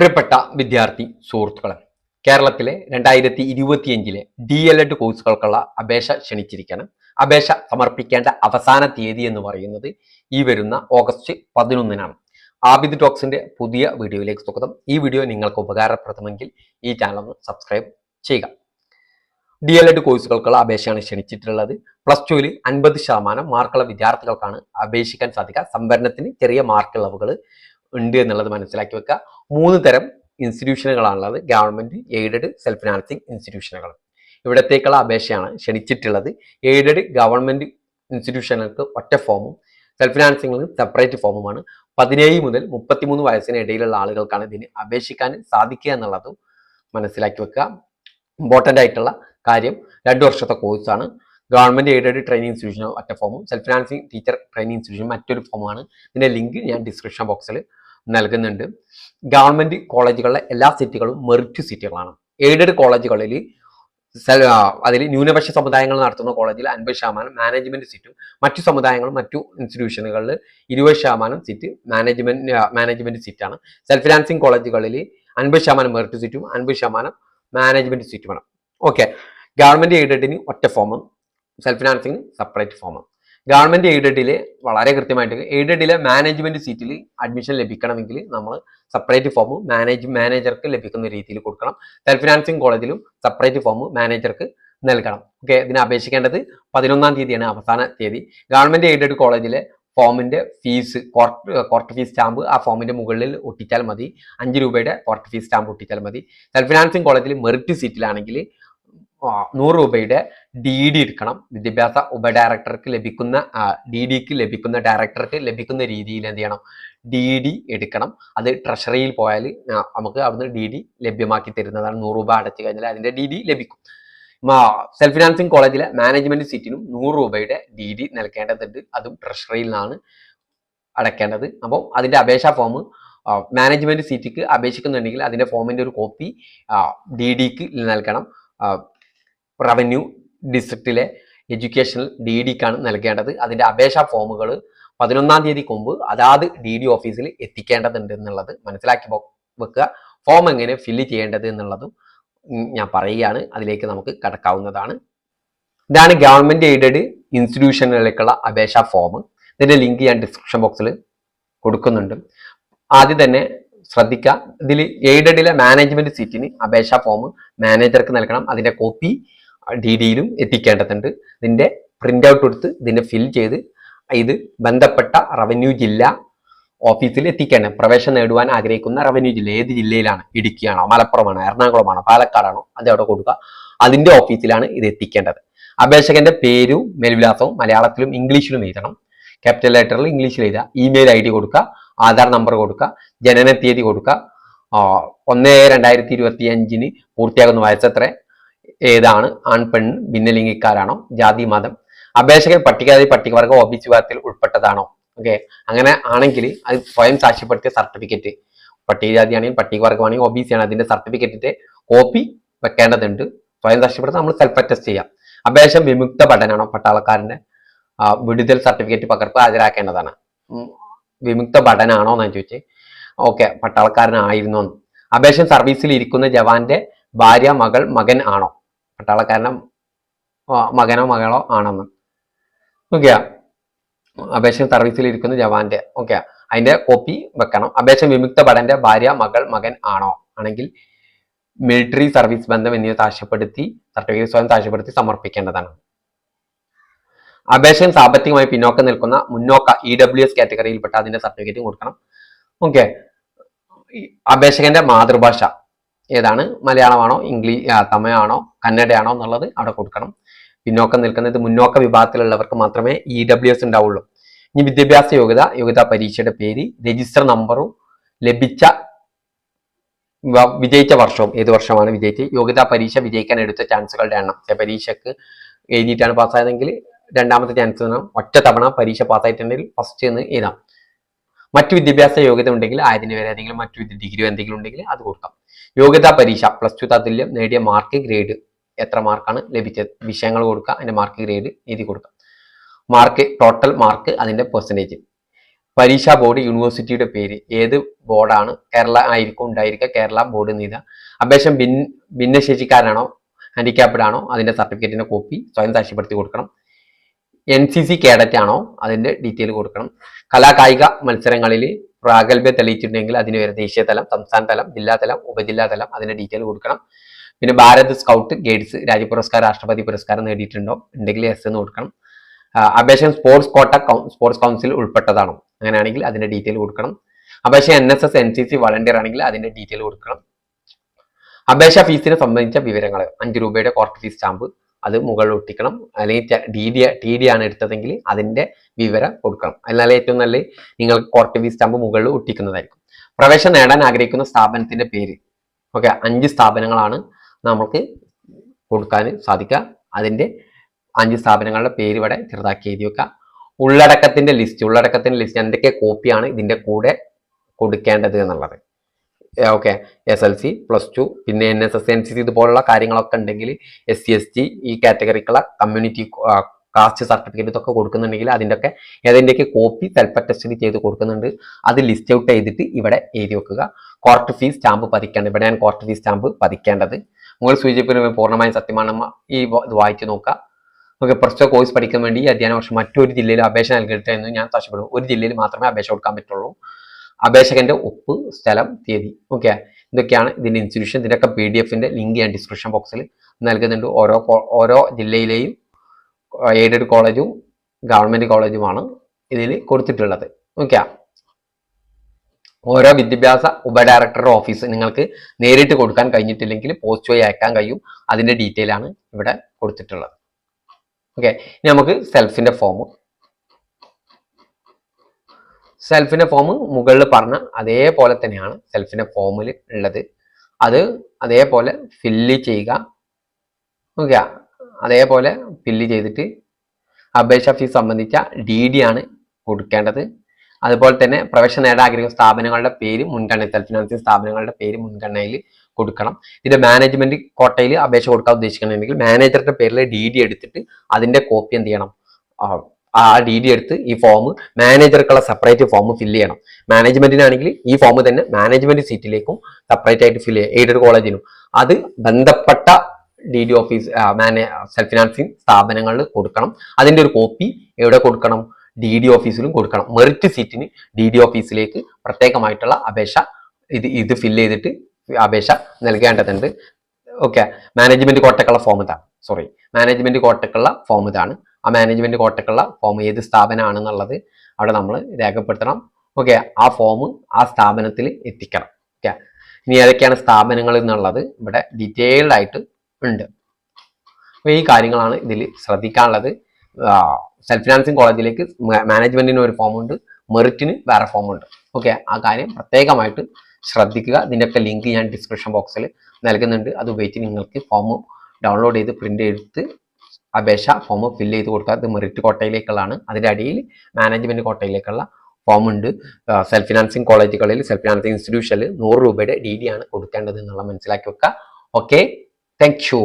പ്രിയപ്പെട്ട വിദ്യാർത്ഥി സുഹൃത്തുക്കളെ കേരളത്തിലെ രണ്ടായിരത്തി ഇരുപത്തിയഞ്ചിലെ ഡി എൽ എഡ് കോഴ്സുകൾക്കുള്ള അപേക്ഷ ക്ഷണിച്ചിരിക്കുകയാണ്. അപേക്ഷ സമർപ്പിക്കേണ്ട അവസാന തീയതി എന്ന് പറയുന്നത് ഈ വരുന്ന ഓഗസ്റ്റ് പതിനൊന്നിനാണ്. ആബിദ് ടോക്സിന്റെ പുതിയ വീഡിയോയിലേക്ക് സ്വാഗതം. ഈ വീഡിയോ നിങ്ങൾക്ക് ഉപകാരപ്രദമെങ്കിൽ ഈ ചാനൽ ഒന്ന് സബ്സ്ക്രൈബ് ചെയ്യുക. ഡി എൽ എഡ് കോഴ്സുകൾക്കുള്ള അപേക്ഷയാണ് ക്ഷണിച്ചിട്ടുള്ളത്. പ്ലസ് ടുവിൽ അൻപത് ശതമാനം മാർക്കുള്ള വിദ്യാർത്ഥികൾക്കാണ് അപേക്ഷിക്കാൻ സാധിക്കുക. സംവരണത്തിന് ചെറിയ മാർക്ക് ഇളവുകൾ ഉണ്ട് എന്നുള്ളത് മനസ്സിലാക്കി വെക്കുക. മൂന്ന് തരം ഇൻസ്റ്റിറ്റ്യൂഷനുകളാണുള്ളത് ഗവൺമെന്റ് എയ്ഡഡ് സെൽഫ് ഫിനാൻസിങ് ഇൻസ്റ്റിറ്റ്യൂഷനുകൾ ഇവിടത്തേക്കുള്ള അപേക്ഷയാണ് ക്ഷണിച്ചിട്ടുള്ളത്. എയ്ഡഡ് ഗവൺമെന്റ് ഇൻസ്റ്റിറ്റ്യൂഷനുകൾക്ക് ഒറ്റ ഫോമും സെൽഫ് ഫിനാൻസിങ്ങിൽ സെപ്പറേറ്റ് ഫോമുമാണ് പതിനേഴ് മുതൽ മുപ്പത്തിമൂന്ന് വയസ്സിന് ഇടയിലുള്ള ആളുകൾക്കാണ് ഇതിന് അപേക്ഷിക്കാൻ സാധിക്കുക എന്നുള്ളതും മനസ്സിലാക്കി വെക്കുക. ഇമ്പോർട്ടന്റ് ആയിട്ടുള്ള കാര്യം രണ്ട് വർഷത്തെ കോഴ്സാണ് ഗവൺമെന്റ് എയ്ഡഡ് ട്രെയിനിങ് ഇൻസ്റ്റിറ്റ്യൂഷൻ ഒറ്റ ഫോമും self financing teacher training institution മറ്റൊരു ഫോമാണ് ഇതിന്റെ ലിങ്ക് ഞാൻ ഡിസ്ക്രിപ്ഷൻ ബോക്സിൽ നൽകുന്നുണ്ട്. ഗവൺമെന്റ് കോളേജുകളിലെ എല്ലാ സീറ്റുകളും മെറിറ്റ് സീറ്റുകളാണ്. എയ്ഡഡ് കോളേജുകളിൽ അതിൽ ന്യൂനപക്ഷ സമുദായങ്ങൾ നടത്തുന്ന കോളേജിൽ അൻപത് ശതമാനം മാനേജ്മെന്റ് സീറ്റും മറ്റു സമുദായങ്ങളും മറ്റു ഇൻസ്റ്റിറ്റ്യൂഷനുകളിൽ ഇരുപത് ശതമാനം സീറ്റ് മാനേജ്മെന്റ് മാനേജ്മെന്റ് സീറ്റാണ് സെൽഫ് ഫിനാൻസിങ് കോളേജുകളിൽ അൻപത് ശതമാനം മെറിറ്റ് സീറ്റും അൻപത് ശതമാനം മാനേജ്മെന്റ് സീറ്റുമാണ് ഓക്കെ ഗവൺമെന്റ് എയ്ഡഡിന് ഒറ്റ ഫോമും സെൽഫ് ഫിനാൻസിങ് സെപ്പറേറ്റ് ഫോമും ഗവൺമെന്റ് എയ്ഡഡിൽ വളരെ കൃത്യമായിട്ട് എയ്ഡഡിലെ മാനേജ്മെന്റ് സീറ്റിൽ അഡ്മിഷൻ ലഭിക്കണമെങ്കിൽ നമ്മൾ സെപ്പറേറ്റ് ഫോം മാനേജ് മാനേജർക്ക് ലഭിക്കുന്ന രീതിയിൽ കൊടുക്കണം. സെൽഫ് ഫിനാൻസിങ് കോളേജിലും സെപ്പറേറ്റ് ഫോം മാനേജർക്ക് നൽകണം. ഓക്കെ ഇതിന് അപേക്ഷിക്കേണ്ടത് പതിനൊന്നാം തീയതിയാണ് അവസാന തീയതി. ഗവൺമെന്റ് എയ്ഡഡ് കോളേജിലെ ഫോമിന്റെ fees court court fees stamp ആ ഫോമിന്റെ മുകളിൽ ഒട്ടിച്ചാൽ മതി. അഞ്ച് രൂപയുടെ കോർട്ട് ഫീസ് സ്റ്റാമ്പ് ഒട്ടിച്ചാൽ മതി. സെൽഫ് ഫിനാൻസിങ് കോളേജിൽ മെറിറ്റ് സീറ്റിലാണെങ്കിൽ നൂറ് രൂപയുടെ ഡി ഡി എടുക്കണം. വിദ്യാഭ്യാസ ഉപഡയറക്ടർക്ക് ലഭിക്കുന്ന ഡി ഡിക്ക് ലഭിക്കുന്ന ഡയറക്ടർക്ക് ലഭിക്കുന്ന രീതിയിൽ എന്ത് ചെയ്യണം? ഡി ഡി എടുക്കണം. അത് ട്രഷറിയിൽ പോയാൽ നമുക്ക് അവിടുന്ന് ഡി ഡി ലഭ്യമാക്കി തരുന്നതാണ് നൂറ് രൂപ അടച്ചു കഴിഞ്ഞാൽ അതിന്റെ ഡി ഡി ലഭിക്കും. സെൽഫ് ഫിനാൻസിങ് കോളേജിലെ മാനേജ്മെന്റ് സീറ്റിനും നൂറ് രൂപയുടെ ഡി ഡി നൽകേണ്ടതുണ്ട്. അതും ട്രഷറിയിൽ നിന്നാണ് അടയ്ക്കേണ്ടത് അപ്പോൾ അതിന്റെ അപേക്ഷാ ഫോം മാനേജ്മെന്റ് സീറ്റിക്ക് അപേക്ഷിക്കുന്നുണ്ടെങ്കിൽ അതിന്റെ ഫോമിന്റെ ഒരു കോപ്പി ഡി ഡിക്ക് നൽകണം. റവന്യൂ ഡിസ്ട്രിക്റ്റിലെ എഡ്യൂക്കേഷണൽ ഡി ഡിക്കാണ് നൽകേണ്ടത്. അതിന്റെ അപേക്ഷാ ഫോമുകൾ പതിനൊന്നാം തീയതിക്ക് മുമ്പ് അതാത് ഡി ഡി ഓഫീസിൽ എത്തിക്കേണ്ടതുണ്ട് എന്നുള്ളത് മനസ്സിലാക്കി വെക്കുക. ഫോം എങ്ങനെ ഫില്ല് ചെയ്യേണ്ടത് എന്നുള്ളതും ഞാൻ പറയുകയാണ്. അതിലേക്ക് നമുക്ക് കടക്കാവുന്നതാണ്. ഇതാണ് ഗവൺമെന്റ് എയ്ഡഡ് ഇൻസ്റ്റിറ്റ്യൂഷനിലേക്കുള്ള അപേക്ഷാ ഫോം ഇതിന്റെ ലിങ്ക് ഞാൻ ഡിസ്ക്രിപ്ഷൻ ബോക്സിൽ കൊടുക്കുന്നുണ്ട്. ആദ്യം തന്നെ ശ്രദ്ധിക്കുക. ഇതിൽ എയ്ഡഡിലെ മാനേജ്മെന്റ് സീറ്റിന് അപേക്ഷാ ഫോം മാനേജർക്ക് നൽകണം. അതിന്റെ കോപ്പി ഡി ഡിയിലും എത്തിക്കേണ്ടതുണ്ട്. ഇതിന്റെ പ്രിന്റ് ഔട്ട് എടുത്ത് ഇതിനെ ഫിൽ ചെയ്ത് ഇത് ബന്ധപ്പെട്ട റവന്യൂ ജില്ല ഓഫീസിൽ എത്തിക്കണം. പ്രവേശനം നേടുവാൻ ആഗ്രഹിക്കുന്ന റവന്യൂ ജില്ല ഏത് ജില്ലയിലാണ്? ഇടുക്കിയാണോ? മലപ്പുറമാണോ? എറണാകുളമാണോ? പാലക്കാടാണോ? അത് അവിടെ കൊടുക്കുക. അതിന്റെ ഓഫീസിലാണ് ഇത് എത്തിക്കേണ്ടത്. അപേക്ഷകന്റെ പേരും മേൽവിലാസവും മലയാളത്തിലും ഇംഗ്ലീഷിലും എഴുതണം. ക്യാപിറ്റൽ ലെറ്ററിൽ ഇംഗ്ലീഷിൽ എഴുതുക. ഇമെയിൽ ഐ ഡി കൊടുക്കുക. ആധാർ നമ്പർ കൊടുക്കുക. ജനന തീയതി കൊടുക്കുക ഒന്ന് രണ്ടായിരത്തി ഇരുപത്തി അഞ്ചിന് പൂർത്തിയാകുന്ന വയസ്സെത്ര? ഏതാണ്? ആൺ പെൺ ഭിന്നലിംഗിക്കാരാണോ? ജാതി മതം. അപേക്ഷകൻ പട്ടികജാതി പട്ടികവർഗ ഒ ബി വിഭാഗത്തിൽ ഉൾപ്പെട്ടതാണോ? ഓക്കെ അങ്ങനെ ആണെങ്കിൽ അത് സ്വയം സാക്ഷ്യപ്പെടുത്തിയ സർട്ടിഫിക്കറ്റ്. പട്ടികജാതി ആണെങ്കിൽ പട്ടികവർഗമാണെങ്കിൽ ഒ ബി സി ആണ് അതിന്റെ സർട്ടിഫിക്കറ്റിന്റെ കോപ്പി വെക്കേണ്ടതുണ്ട്. സ്വയം സാക്ഷ്യപ്പെടുത്താൻ നമ്മൾ സെൽഫ് അറ്റസ്റ്റ് ചെയ്യാം. അപേക്ഷ വിമുക്ത ഭടനാണോ പട്ടാളക്കാരന്റെ വിടുതൽ സർട്ടിഫിക്കറ്റ് പകർപ്പ് ഹാജരാക്കേണ്ടതാണ്. വിമുക്ത പഠനാണോ എന്നാണ് ചോദിച്ചത് ഓക്കെ പട്ടാളക്കാരനായിരുന്നു അപേക്ഷ സർവീസിൽ ഇരിക്കുന്ന ജവാന്റെ ഭാര്യ മകൾ മകൻ ആണോ? പട്ടാളക്കാരന്റെ ആ, മകനോ മകളോ ആണെന്ന്. ഓക്കെ. അപേക്ഷ സർവീസിൽ ഇരിക്കുന്ന ജവാന്റെ ഓക്കെ. അതിന്റെ കോപ്പി വെക്കണം. അപേക്ഷ വിമുക്ത ഭടന്റെ ഭാര്യ മകൾ മകൻ ആണോ? ആണെങ്കിൽ മിലിറ്ററി സർവീസ് ബന്ധം എന്നിവ സാക്ഷ്യപ്പെടുത്തി സർട്ടിഫിക്കറ്റ് സ്വയം സാക്ഷ്യപ്പെടുത്തി സമർപ്പിക്കേണ്ടതാണ്. അപേക്ഷയും സാമ്പത്തികമായി പിന്നോക്കം നിൽക്കുന്ന മുന്നോക്ക ഇ ഡബ്ല്യു എസ് കാറ്റഗറിയിൽപ്പെട്ട അതിന്റെ സർട്ടിഫിക്കറ്റും കൊടുക്കണം. ഓക്കെ. അപേക്ഷകന്റെ മാതൃഭാഷ ഏതാണ്? മലയാളമാണോ ഇംഗ്ലീഷ് തമിഴാണോ കന്നഡയാണോ എന്നുള്ളത് അവിടെ കൊടുക്കണം. പിന്നോക്കം നിൽക്കുന്നത് മുന്നോക്ക വിഭാഗത്തിലുള്ളവർക്ക് മാത്രമേ ഇ ഡബ്ല്യു എസ് ഉണ്ടാവുള്ളൂ. ഇനി വിദ്യാഭ്യാസ യോഗ്യത യോഗ്യതാ പരീക്ഷയുടെ പേര് രജിസ്റ്റർ നമ്പറും ലഭിച്ച വിജയിച്ച വർഷവും ഏത് വർഷമാണ് വിജയിച്ചത്? യോഗ്യതാ പരീക്ഷ വിജയിക്കാൻ എടുത്ത ചാൻസുകളുടെ എണ്ണം. പരീക്ഷയ്ക്ക് എഴുതിയിട്ടാണ് പാസ്സായതെങ്കിൽ രണ്ടാമത്തെ ചാൻസ് ഒറ്റ തവണ പരീക്ഷ പാസ്സായിട്ടുണ്ടെങ്കിൽ ഫസ്റ്റ് എന്ന് എഴുതാം. മറ്റു വിദ്യാഭ്യാസ യോഗ്യത ഉണ്ടെങ്കിൽ ആയതിന് വരെ ഏതെങ്കിലും മറ്റു ഡിഗ്രിയോ ഡിഗ്രി എന്തെങ്കിലും ഉണ്ടെങ്കിൽ അത് കൊടുക്കാം. യോഗ്യതാ പരീക്ഷ പ്ലസ് ടു തത്തുല്യം നേടിയ മാർക്ക് ഗ്രേഡ് എത്ര മാർക്കാണ് ലഭിച്ചത്? വിഷയങ്ങൾ കൊടുക്കുക അതിന്റെ മാർക്ക് ഗ്രേഡ് എഴുതി കൊടുക്കുക. മാർക്ക് ടോട്ടൽ മാർക്ക് അതിന്റെ പെർസെന്റേജ് പരീക്ഷാ ബോർഡ് യൂണിവേഴ്സിറ്റിയുടെ പേര് ഏത് ബോർഡാണ് കേരള ആയിരിക്കും ഉണ്ടായിരിക്കുക കേരള ബോർഡ് നീത അപേക്ഷം ഭിൻ ഭിന്നശേഷിക്കാരാണോ ഹാൻഡിക്യാപ്ഡ് ആണോ? അതിന്റെ സർട്ടിഫിക്കറ്റിന്റെ കോപ്പി സ്വയം സാക്ഷ്യപ്പെടുത്തി കൊടുക്കണം. എൻ സി സി കേഡറ്റ് ആണോ? അതിന്റെ ഡീറ്റെയിൽ കൊടുക്കണം. കലാകായിക മത്സരങ്ങളിൽ പ്രാഗൽഭ്യം തെളിയിച്ചിട്ടുണ്ടെങ്കിൽ അതിന് വരെ ദേശീയ തലം സംസ്ഥാന തലം ജില്ലാ തലം ഉപജില്ലാ തലം അതിന്റെ ഡീറ്റെയിൽ കൊടുക്കണം. പിന്നെ ഭാരത് സ്കൗട്ട് ഗൈഡ്സ് രാജ്യ പുരസ്കാരം രാഷ്ട്രപതി പുരസ്കാരം നേടിയിട്ടുണ്ടോ? ഉണ്ടെങ്കിൽ എസ് എന്ന് കൊടുക്കണം. അപേക്ഷ സ്പോർട്സ് കോട്ട സ്പോർട്സ് കൗൺസിൽ ഉൾപ്പെട്ടതാണോ. അങ്ങനെയാണെങ്കിൽ അതിന്റെ ഡീറ്റെയിൽ കൊടുക്കണം. അപേക്ഷ N S S N C C volunteer ആണെങ്കിൽ അതിന്റെ ഡീറ്റെയിൽ കൊടുക്കണം. അപേക്ഷ ഫീസിനെ സംബന്ധിച്ച വിവരങ്ങൾ അഞ്ച് രൂപയുടെ കോർട്ട് ഫീസ് സ്റ്റാമ്പ് അത് മുകളിൽ ഒട്ടിക്കണം. അല്ലെങ്കിൽ ഡി ഡി ടി ഡി ആണ് എടുത്തതെങ്കിൽ അതിന്റെ വിവരം കൊടുക്കണം. അതിനാൽ ഏറ്റവും നല്ല നിങ്ങൾ കോർട്ട് ഫീസ് സ്റ്റാമ്പ് മുകളിൽ ഒട്ടിക്കുന്നതായിരിക്കും. പ്രവേശനം നേടാൻ ആഗ്രഹിക്കുന്ന സ്ഥാപനത്തിന്റെ പേര്. ഓക്കെ അഞ്ച് സ്ഥാപനങ്ങളാണ് നമുക്ക് കൊടുക്കാൻ സാധിക്കുക. അതിന്റെ അഞ്ച് സ്ഥാപനങ്ങളുടെ പേര് ഇവിടെ ചെറുതാക്കി എഴുതി വെക്കുക. ഉള്ളടക്കത്തിന്റെ ലിസ്റ്റ് ഉള്ളടക്കത്തിന്റെ ലിസ്റ്റ് എന്തൊക്കെ കോപ്പിയാണ് ഇതിന്റെ കൂടെ കൊടുക്കേണ്ടത് എന്നുള്ളത്. Okay. S L C plus two പിന്നെ N S S N C C ഇതുപോലുള്ള കാര്യങ്ങളൊക്കെ ഉണ്ടെങ്കിൽ എസ് സി എസ് ടി ഈ കാറ്റഗറിക്കുള്ള കമ്മ്യൂണിറ്റി കാസ്റ്റ് സർട്ടിഫിക്കറ്റ് ഇതൊക്കെ കൊടുക്കുന്നുണ്ടെങ്കിൽ അതിന്റെ ഒക്കെ ഏതിന്റെയൊക്കെ കോപ്പി സെൽഫ് അറ്റസ്റ്റഡി ചെയ്ത് കൊടുക്കുന്നുണ്ട്. അത് ലിസ്റ്റ് ഔട്ട് ചെയ്തിട്ട് ഇവിടെ എഴുതി വെക്കുക. കോർട്ട് ഫീസ് സ്റ്റാമ്പ് പതിക്കേണ്ടത് ഇവിടെ ഞാൻ കോർട്ട് ഫീസ് സ്റ്റാമ്പ് പതിക്കേണ്ടത്. മുകൾ സൂചിപ്പിക്കുന്ന പൂർണമായും സത്യമാണ്. ഈ ഇത് വായിച്ചു നോക്കുക. നമുക്ക് പ്രസ്തുത കോഴ്സ് പഠിക്കാൻ വേണ്ടി അധ്യയന വർഷം മറ്റൊരു ജില്ലയിൽ അപേക്ഷ നൽകട്ടെ എന്ന് ഞാൻ താല്പര്യപ്പെടും ഒരു ജില്ലയിൽ മാത്രമേ അപേക്ഷ കൊടുക്കാൻ പറ്റുള്ളൂ. അപേക്ഷകന്റെ ഒപ്പ് സ്ഥലം തീയതി ഓക്കെ? ഇതൊക്കെയാണ് ഇതിന്റെ ഇൻസ്റ്റിറ്റ്യൂഷൻ. ഇതിന്റെയൊക്കെ പി ഡി എഫിന്റെ ലിങ്ക് ഞാൻ ഡിസ്ക്രിപ്ഷൻ ബോക്സിൽ നൽകുന്നുണ്ട്. ഓരോ ഓരോ ജില്ലയിലെയും എയ്ഡഡ് കോളേജും ഗവൺമെന്റ് കോളേജുമാണ് ഇതിൽ കൊടുത്തിട്ടുള്ളത്. ഓക്കെ? ഓരോ വിദ്യാഭ്യാസ ഉപഡയറക്ടറുടെ ഓഫീസ് നിങ്ങൾക്ക് നേരിട്ട് കൊടുക്കാൻ കഴിഞ്ഞിട്ടില്ലെങ്കിൽ പോസ്റ്റ് വഴി അയക്കാൻ കഴിയും. അതിന്റെ ഡീറ്റെയിൽ ആണ് ഇവിടെ കൊടുത്തിട്ടുള്ളത്. ഓക്കെ? ഇനി നമുക്ക് സെൽഫിന്റെ ഫോം സെൽഫിന്റെ ഫോം മുകളിൽ പറഞ്ഞ അതേപോലെ തന്നെയാണ് സെൽഫിന്റെ ഫോമിൽ ഉള്ളത് അത് അതേപോലെ ഫില്ല് ചെയ്യുക. ഓക്കെ അതേപോലെ ഫില്ല് ചെയ്തിട്ട് അപേക്ഷ ഫീസ് സംബന്ധിച്ച ഡി ഡി ആണ് കൊടുക്കേണ്ടത്. അതുപോലെ തന്നെ പ്രവേശനം നേടാൻ ആഗ്രഹിക്കുന്ന സ്ഥാപനങ്ങളുടെ പേര് മുൻഗണന സെൽഫ് ഫിനാൻസിങ് സ്ഥാപനങ്ങളുടെ പേര് മുൻഗണനയിൽ കൊടുക്കണം. ഇത് മാനേജ്മെന്റ് കോട്ടയിൽ അപേക്ഷ കൊടുക്കാൻ ഉദ്ദേശിക്കണമെങ്കിൽ മാനേജറുടെ പേരിൽ ഡി ഡി എടുത്തിട്ട് അതിന്റെ കോപ്പി എന്ത് ചെയ്യണം? ആ, ഡി ഡി എടുത്ത് ഈ ഫോം മാനേജർക്കുള്ള സെപ്പറേറ്റ് ഫോം ഫില്ല് ചെയ്യണം. മാനേജ്മെന്റിനാണെങ്കിൽ ഈ ഫോം തന്നെ മാനേജ്മെന്റ് സീറ്റിലേക്കും സെപ്പറേറ്റ് ആയിട്ട് ഫില്ല് ചെയ്യുക എയ്ഡഡ് കോളേജിനും അത് ബന്ധപ്പെട്ട D D office self financing സ്ഥാപനങ്ങളിൽ കൊടുക്കണം. അതിന്റെ ഒരു കോപ്പി എവിടെ കൊടുക്കണം? ഡി ഡി ഓഫീസിലും കൊടുക്കണം. മെറിറ്റ് സീറ്റിന് ഡി ഡി ഓഫീസിലേക്ക് പ്രത്യേകമായിട്ടുള്ള അപേക്ഷ ഇത് ഇത് ഫില്ല് ചെയ്തിട്ട് അപേക്ഷ നൽകേണ്ടതുണ്ട്. ഓക്കെ മാനേജ്മെന്റ് കോട്ടക്കുള്ള ഫോം ഇതാണ്. സോറി മാനേജ്മെന്റ് കോട്ടക്കുള്ള ഫോം ഇതാണ്. ആ മാനേജ്മെന്റ് കോട്ടക്കുള്ള ഫോം ഏത് സ്ഥാപനമാണെന്നുള്ളത് അവിടെ നമ്മൾ രേഖപ്പെടുത്തണം. ഓക്കെ ആ ഫോം ആ സ്ഥാപനത്തിൽ എത്തിക്കണം. ഓക്കെ ഇനി ഏതൊക്കെയാണ് സ്ഥാപനങ്ങൾ എന്നുള്ളത് ഇവിടെ ഡീറ്റെയിൽഡ് ആയിട്ട് ഉണ്ട്. അപ്പോൾ ഈ കാര്യങ്ങളാണ് ഇതിൽ ശ്രദ്ധിക്കാനുള്ളത്. സെൽഫ് ഫിനാൻസിങ് കോളേജിലേക്ക് മാനേജ്മെന്റിന് ഒരു ഫോം ഉണ്ട് മെറിറ്റിന് വേറെ ഫോം ഉണ്ട്. ഓക്കെ ആ കാര്യം പ്രത്യേകമായിട്ട് ശ്രദ്ധിക്കുക. ഇതിന്റെയൊക്കെ ലിങ്ക് ഞാൻ ഡിസ്ക്രിപ്ഷൻ ബോക്സിൽ നൽകുന്നുണ്ട്. അത് ഉപയോഗിച്ച് നിങ്ങൾക്ക് ഫോം ഡൗൺലോഡ് ചെയ്ത് പ്രിന്റ് എടുത്ത് അപേക്ഷ ഫോം ഫില്ല് ചെയ്ത് കൊടുക്കുക അത് മെറിറ്റ് കോട്ടയിലേക്കുള്ളതാണ്. അതിന്റെ അടിയിൽ മാനേജ്മെന്റ് കോട്ടയിലേക്കുള്ള ഫോം ഉണ്ട്. സെൽഫ് ഫിനാൻസിങ് കോളേജുകളിൽ സെൽഫ് ഫിനാൻസിങ് ഇൻസ്റ്റിറ്റ്യൂഷനിൽ നൂറ് രൂപയുടെ ഡി ഡി ആണ് കൊടുക്കേണ്ടത് എന്നുള്ള മനസ്സിലാക്കി വെക്കുക. Okay thank you